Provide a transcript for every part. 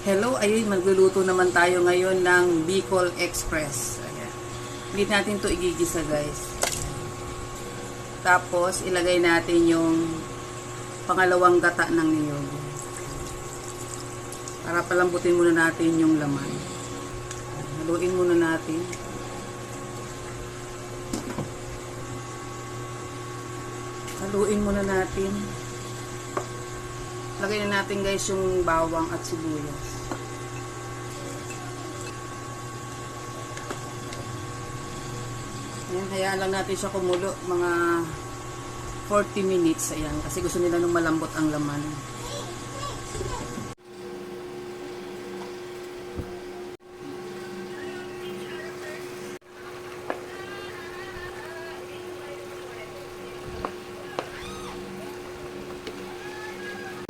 Hello, ayun, magluluto naman tayo ngayon ng Bicol Express. Ayan. Hindi natin to igigisa, guys. Tapos, ilagay natin yung pangalawang gata ng niyogo. Para palambutin muna natin yung laman. Haluin muna natin. Haluin muna natin. Lagay na natin guys yung bawang at sibuyas. Ayan, hayaan lang natin siya kumulo mga 40 minutes. Ayan, kasi gusto nila nung malambot ang laman.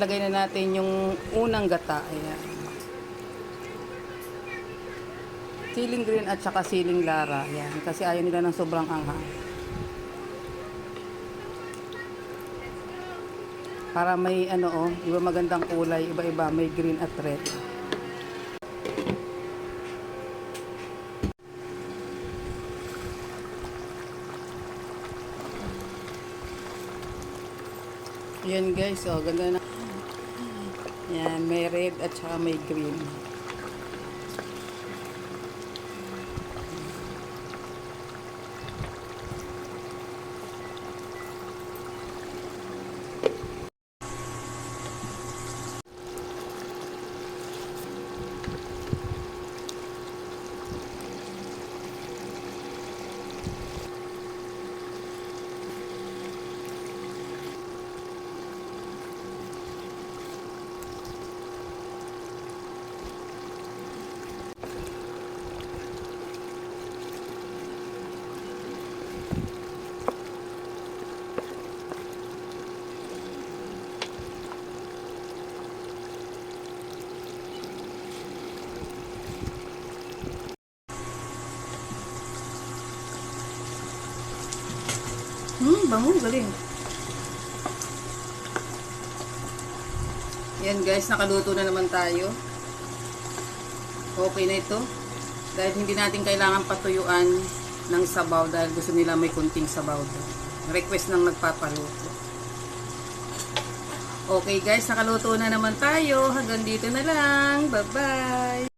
Lagay na natin yung unang gata. Ayan. Siling green at saka siling lara. Ayan. Kasi ayaw nila ng sobrang anghang. Para may ano oh, iba magandang kulay, iba-iba, may green at red. Yan guys, oh, ganda na. Yan, may red at saka may green. Hmm, bango, galing. Yan guys, nakaluto na naman tayo. Okay na ito. Dahil hindi natin kailangan patuyuan ng sabaw dahil gusto nila may kunting sabaw. Request ng nagpapaluto. Okay guys, nakaluto na naman tayo. Hanggang dito na lang. Bye-bye!